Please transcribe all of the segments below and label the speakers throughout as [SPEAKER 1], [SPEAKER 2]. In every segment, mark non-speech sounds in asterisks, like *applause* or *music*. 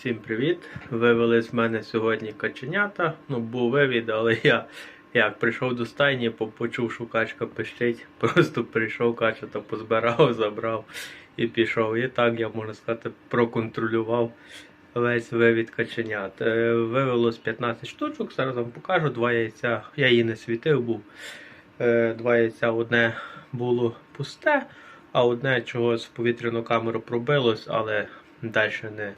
[SPEAKER 1] Всім привіт! Вивели з мене сьогодні каченята. Ну, був вивід, але я як прийшов до стайні, почув, що качка пищить. *laughs* Просто прийшов качата, позбирав, *laughs* забрав і пішов. І так я можна сказати, проконтролював весь вивід каченят. Е, Вивелось 15 штучок, зараз вам покажу. Два яйця. Я її не світив був. Е, Два яйця одне було пусте, а одне чогось в повітряну камеру пробилось, але далі не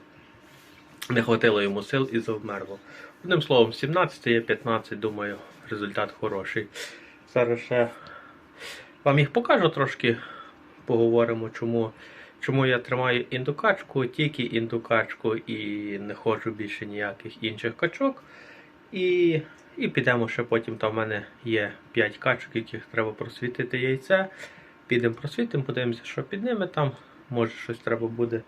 [SPEAKER 1] не хватило йому сил і завмерло. Одним словом, 17 є 15, думаю, результат хороший. Зараз ще вам їх покажу трошки, поговоримо, чому, чому я тримаю індукачку, тільки індукачку і не ходжу більше ніяких інших качок. І, і підемо ще потім. Там в мене є 5 качок, яких треба просвітити яйця. Підемо просвітимо, подивимося, що під ними там. Може щось треба буде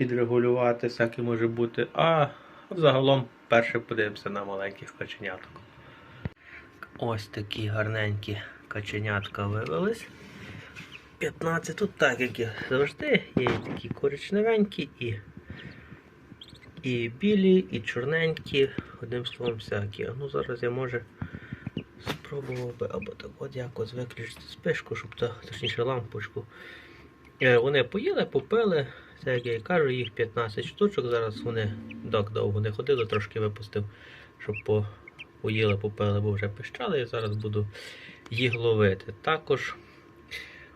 [SPEAKER 1] підрегулювати, всяке може бути. А загалом перше подивимося на маленьких каченяток. Ось такі гарненькі каченятка вивелись. 15 тут так, як і завжди. Є і такі коричневенькі, і, і білі, і чорненькі. Одним словом, всякі. Ну зараз я може спробував би або так от якось виключити спишку, щоб та, точніше лампочку. Е, Вони поїли, попили, це як я і кажу, їх 15 штучок. Зараз вони так довго не ходили, трошки випустив, щоб по, поїли, попили, бо вже пищали, і зараз буду їх ловити. Також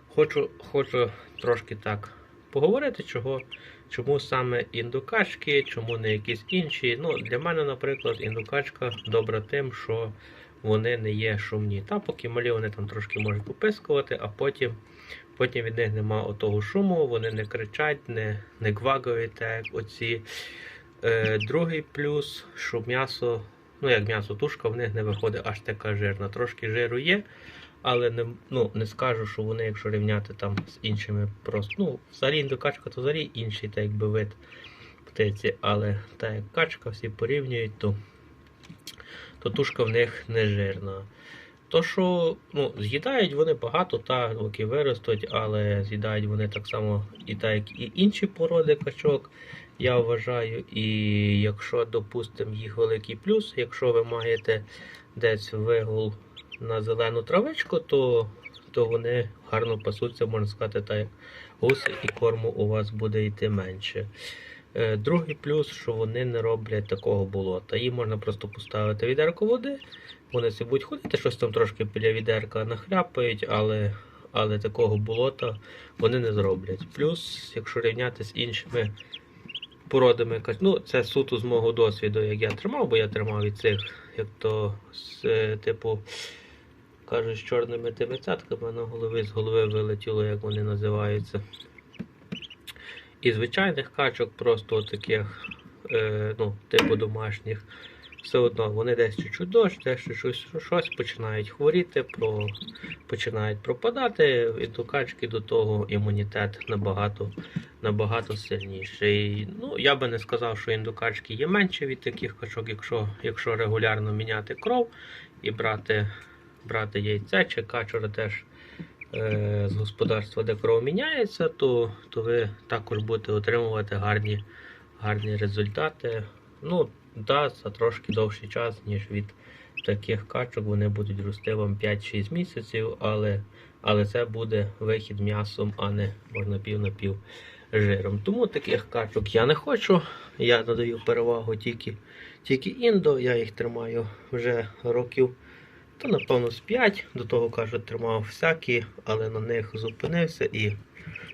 [SPEAKER 1] хочу, хочу трошки так поговорити, чого, чому саме індукачки, чому не якісь інші. Ну, Для мене, наприклад, індукачка добра тим, що вони не є шумні. Та поки малі вони там трошки можуть попискувати, а потім Потім від них нема отого шуму, вони не кричать, не, не гвагають, так як оці. Е, другий плюс, що м'ясо, ну як м'ясо тушка, в них не виходить аж така жирна. Трошки жиру є, але не, ну, не скажу, що вони, якщо рівняти там з іншими, просто ну, взагалі індокачка, то взагалі інший так якби вид птиці. Але так як качка всі порівнюють, то, то тушка в них не жирна. То, що ну, з'їдають вони багато, та роки виростуть, але з'їдають вони так само і так, як і інші породи качок, я вважаю. І якщо, допустимо, їх великий плюс, якщо ви маєте десь вигул на зелену травичку, то, то вони гарно пасуться, можна сказати, так як гуси, і корму у вас буде йти менше. Е, Другий плюс, що вони не роблять такого болота. Їм можна просто поставити відерко води, вони собі будуть ходити, щось там трошки біля відерка нахряпають, але, але такого болота вони не зроблять. Плюс, якщо рівняти з іншими породами, ну це суто з мого досвіду, як я тримав, бо я тримав від цих, як то з е, типу. Кажуть, з чорними тими цятками на голові з голови вилетіло, як вони називаються. І звичайних качок, просто таких, е, ну, типу домашніх, все одно вони десь чуть-чуть дощ, десь щось, щось починають хворіти, про, починають пропадати. Від до качки до того імунітет набагато, набагато сильніший. Ну, я би не сказав, що індукачки є менше від таких качок, якщо, якщо регулярно міняти кров і брати, брати яйця чи качури теж е, з господарства, де кров міняється, то, то ви також будете отримувати гарні, гарні результати. Ну, да, за трошки довший час, ніж від таких качок. Вони будуть рости вам 5-6 місяців, але, але це буде вихід м'ясом, а не можна пів на жиром. Тому таких качок я не хочу. Я надаю перевагу тільки, тільки індо. Я їх тримаю вже років. Та, напевно, з 5, до того кажуть, тримав всякі, але на них зупинився. І,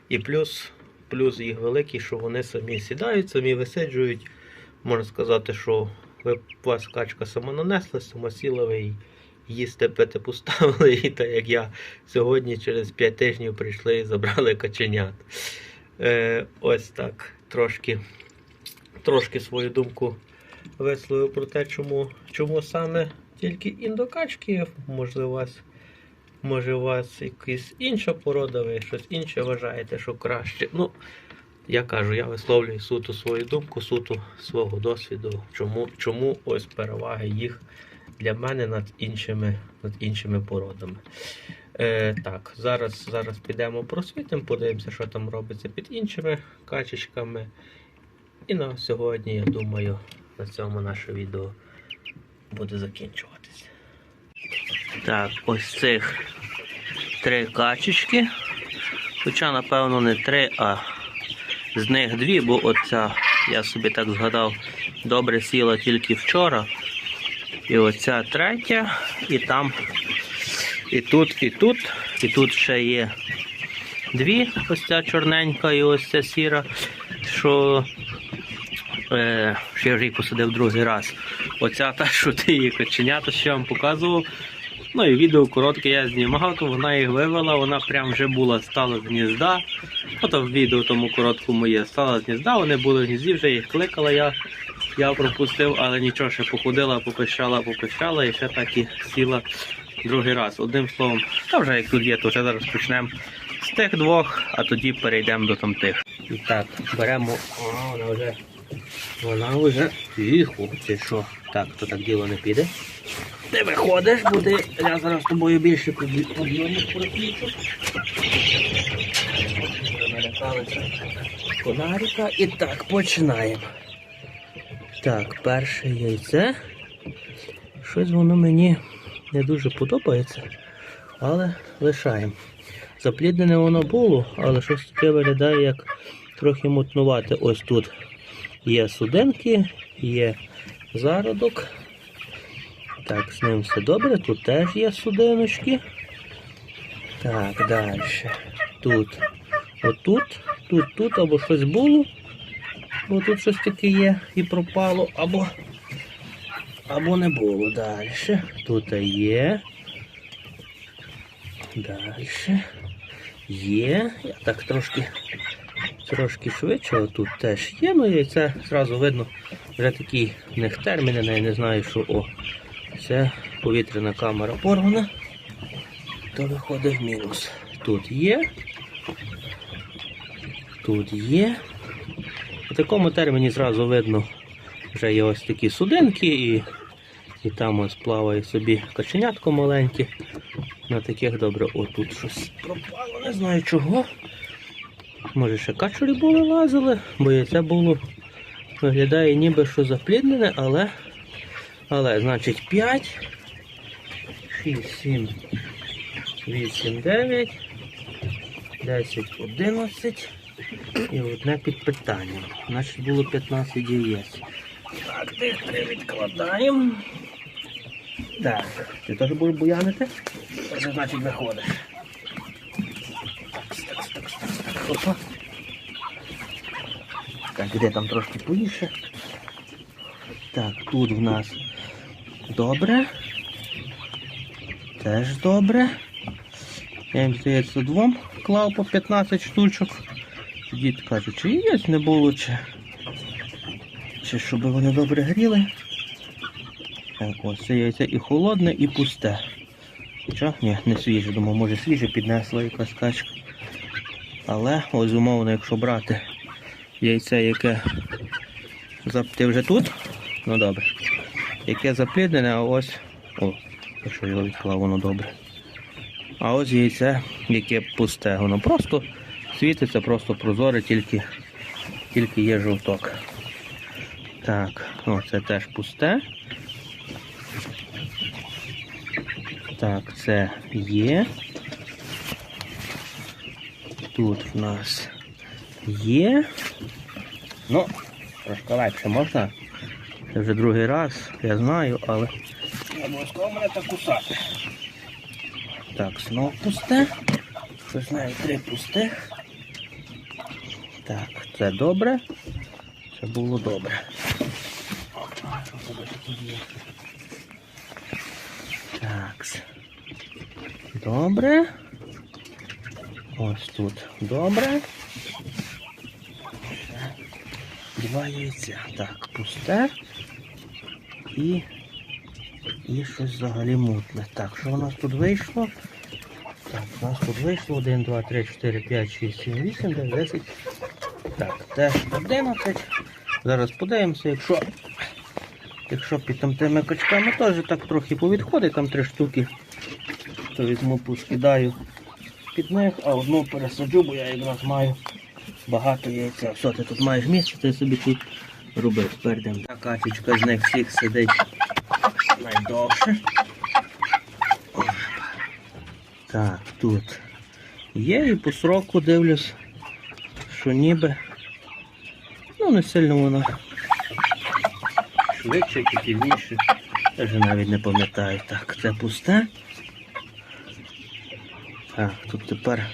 [SPEAKER 1] і плюс, плюс їх великий, що вони самі сідають, самі висиджують. Можна сказати, що ви вас качка сама нанесла, сама сіла, ви їсти пити поставили, *laughs* і так як я сьогодні через 5 тижнів прийшли і забрали каченят. Е, ось так. Трошки, трошки свою думку висловив про те, чому, чому саме тільки індокачки, можливо, вас. Може, у вас якась інша порода, ви щось інше вважаєте, що краще. Ну, я кажу, я висловлюю суто свою думку, суто свого досвіду, чому, чому ось переваги їх для мене над іншими, над іншими породами. Е, так, зараз, зараз підемо просвітимо, подивимося, що там робиться під іншими качечками. І на сьогодні, я думаю, на цьому наше відео буде закінчуватися. Так, ось цих три качечки. Хоча, напевно, не три, а з них дві, бо оця, я собі так згадав, добре сіла тільки вчора. І оця третя, і там, і тут, і тут, і тут ще є дві, ось ця чорненька і ось ця сіра, що, е, що я вже їх посадив другий раз. Оця та, *laughs* що ти її каченята, що я вам показував. Ну і відео коротке я знімав, то вона їх вивела, вона прям вже була стала з гнізда. Ото в відео тому короткому є, стала з гнізда, вони були в гнізді, вже їх кликала, я, я пропустив, але нічого, ще походила, попищала, попищала і ще так і сіла другий раз. Одним словом, та вже як тут є, то вже зараз почнемо з тих двох, а тоді перейдемо до там тих. І так, беремо. О, вона вже. Вона вже. Тихо, ти що? Так, то так діло не піде. Ти виходиш, буде. Я зараз тобою більше проклічу. Налякалися фонарика. І так, починаємо. Так, перше яйце. Щось воно мені не дуже подобається, але лишаємо. Запліднене воно було, але щось таке виглядає як трохи мутнувати. Ось тут є суденки, є зародок. Так, з ним все добре. Тут теж є судиночки. Так, далі. Тут. Отут, тут, тут або щось було. Бо тут щось таке є і пропало, або, або не було. Далі. Тут є. Далі. Є. Я так трошки трошки швидше, а тут теж є, ну і це зразу видно, вже такий в них терміни, я не знаю, що о. Це повітряна камера порвана, то виходить в мінус. Тут є. Тут є. В такому терміні зразу видно, вже є ось такі судинки і, і там ось плаває собі каченятко маленьке. На таких добре, о, тут щось пропало, не знаю чого. Може ще качурі були лазили, бо яйце було виглядає ніби що запліднене, але але, значить, 5, 6, 7, 8, 9, 10, 11 і одне під питанням. Значить було 15 яєць. Так, тих три відкладаємо. Так, ти теж будеш буянити? Це значить виходиш. Так, так, так, так, так. Опа. Так, де там трошки поїше. Так, тут в нас добре. Теж добре. Я їм здається двом клав по 15 штучок. Дід каже, чи яєць не було, чи, чи щоб вони добре гріли. Так, ось це яйце і холодне, і пусте. Хоча, ні, не свіже, думаю, може свіже піднесла якась качка. Але ось умовно, якщо брати яйце, яке зап- ти вже тут, ну добре. Яке запліднене, а ось. О, якщо його відклав, воно добре. А ось яйце, яке пусте, воно просто світиться, просто прозоре, тільки, тільки є жовток. Так, о, це теж пусте. Так, це є. Тут в нас є. Ну, трошки легше можна. Це вже другий раз, я знаю, але не обов'язково мене так кусати. Так, знов пусте. Щось навіть три пусте. Так, це добре. Це було добре. Так. Добре. Ось тут добре. Два яйця. Так, пусте. І. І щось взагалі мутне. Так, що у нас тут вийшло? Так, у нас тут вийшло 1, 2, 3, 4, 5, 6, 7, 8, 9, 10. Так, теж 11. Зараз подивимося, якщо. Якщо під там тими качками теж так трохи повідходить, там три штуки, то візьму, поскидаю під них, а одну пересаджу, бо я якраз маю багато яйця. Все, ти тут маєш місце, ти собі тут роби. Тепер йдемо. Качечка з них всіх сидить найдовше. Так, тут є і по сроку дивлюсь, що ніби ну не сильно вона швидше чи пізніше. Я вже навіть не пам'ятаю. Так, це пусте. Так, тут тепер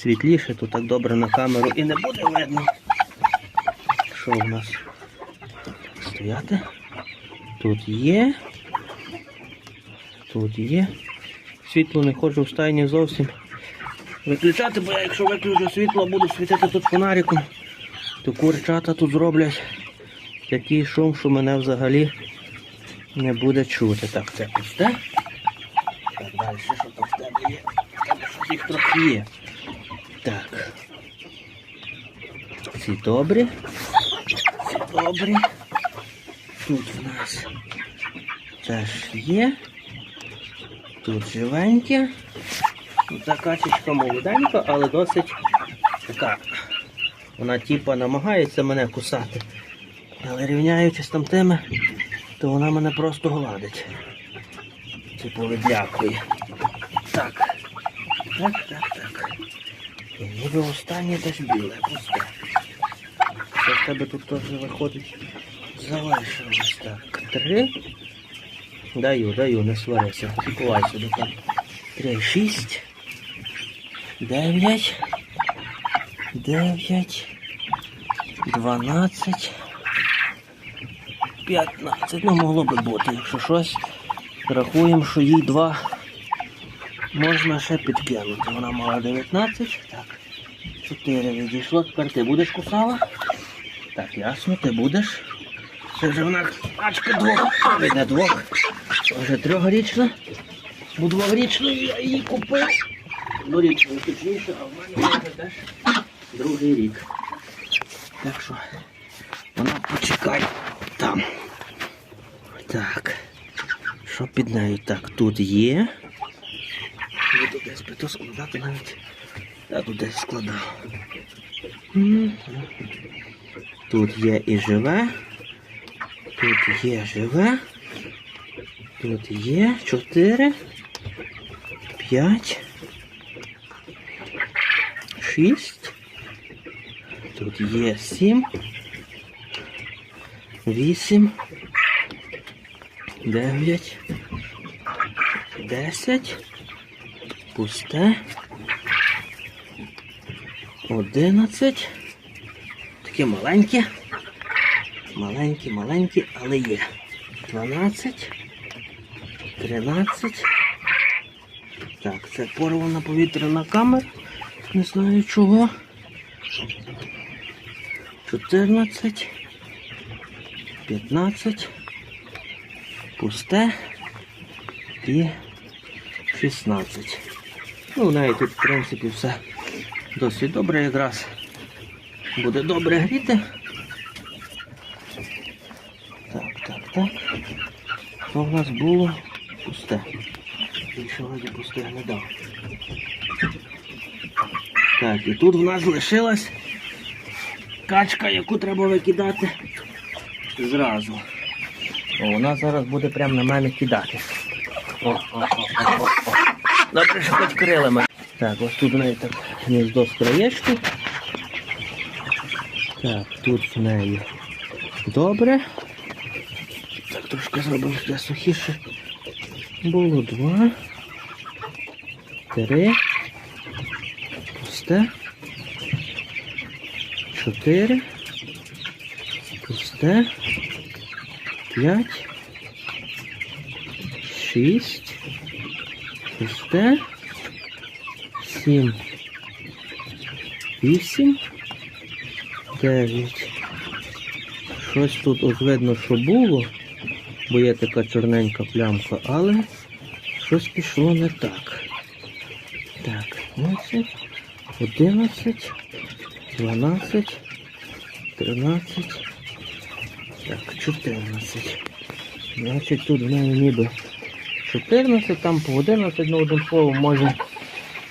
[SPEAKER 1] світліше, тут так добре на камеру і не буде видно. Що в нас? Стояти? Тут є. Тут є. Світло не ходжу в стайні зовсім виключати, бо я якщо виключу світло, буду світити тут фонариком, то курчата тут зроблять такий шум, що мене взагалі не буде чути. Так, це пусте. Так, далі, що там в тебе є? В щось їх трохи є. Так. Ці добрі. Ці добрі. Тут в нас теж є. Тут живеньке. Та качечка молоденька, але досить така. Вона типа намагається мене кусати. Але рівняючись там тими, то вона мене просто гладить. Типу видлякує. Так. Так, так, так. І ніби останнє теж біле пусте. Тебе тут теж виходить. Залишилось так. Три. Даю, даю, не сварися. Ховайся до там. Три, шість. Дев'ять. Дев'ять. Дванадцять. П'ятнадцять. Ну, могло би бути, якщо щось. Рахуємо, що їй два можна ще підкинути. Вона мала 19. Так. 4 відійшло. Тепер ти будеш кусала? Так, ясно, ти будеш. Це вже вона качка двох. Ой, Не двох. Вже трьохрічна. Бо дворічною я її купив. Дворічною точніше, а в мене вже теж другий рік. Так що вона почекай там. Так. Що під нею? Так, тут є. Буду десь би то складати навіть. Я тут десь складав. Тут є і живе. Тут є живе. Тут є 4, 5, 6. Тут є 7, 8, 9, 10, пусте, 11. Такі маленькі. Маленькі, маленькі, але є. 12. 13. Так, це порвана повітряна камера. Не знаю чого. 14. 15. Пусте. І 16. Ну, неї тут, в принципі, все досить добре якраз. Буде добре гріти. Так, так, так. Що в нас було? Пусте. Вроді пустих не дав. Так, і тут в нас лишилась качка, яку треба викидати зразу. О, вона зараз буде прямо на мене кидати. О, о, о, о, о. Добре, що хоч крилами. Так, ось тут в неї так гніздо з краєчки. Так, тут в неї добре. Так, трошки зробимо для сухіше. Було два. Три. Пусте. Чотири. Пусте. П'ять. Шість. Пусте. Сім. Вісім. Дев'ять. Щось тут ось видно, що було, бо є така чорненька плямка, але щось пішло не так. Так, 10, 11, 12, 13, так, 14. Значить, тут в мене ніби 14, там по 11, ну одним словом, може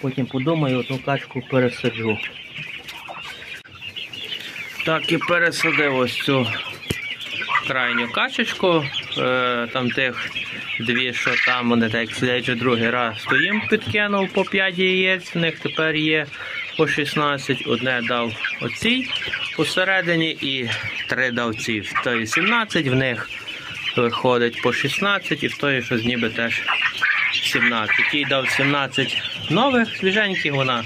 [SPEAKER 1] потім подумаю, одну качку пересаджу. Так і пересадив ось цю крайню качечку. Е, там тих дві, що там, вони так вже другий раз. То їм підкинув по 5 яєць, в них тепер є по 16. Одне дав оцій посередині і три дав ці. В той 17, в них виходить по 16 і в той щось ніби теж 17. Їй дав 17 нових, свіженьких, вона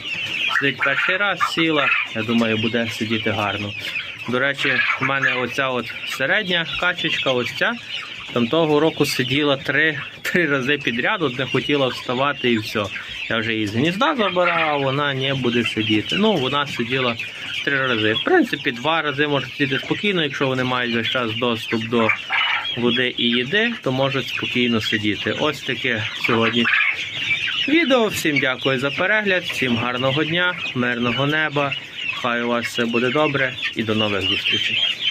[SPEAKER 1] сидить перший раз, сіла. Я думаю, буде сидіти гарно. До речі, в мене оця от середня качечка, ось ця. Там того року сиділа три, три рази підряд, от не хотіла вставати і все. Я вже її з гнізда забирав, а вона не буде сидіти. Ну, вона сиділа три рази. В принципі, два рази може сидіти спокійно, якщо вони мають весь час доступ до води і їди, то можуть спокійно сидіти. Ось таке сьогодні відео. Всім дякую за перегляд, всім гарного дня, мирного неба. Хай у вас все буде добре і до нових зустрічей.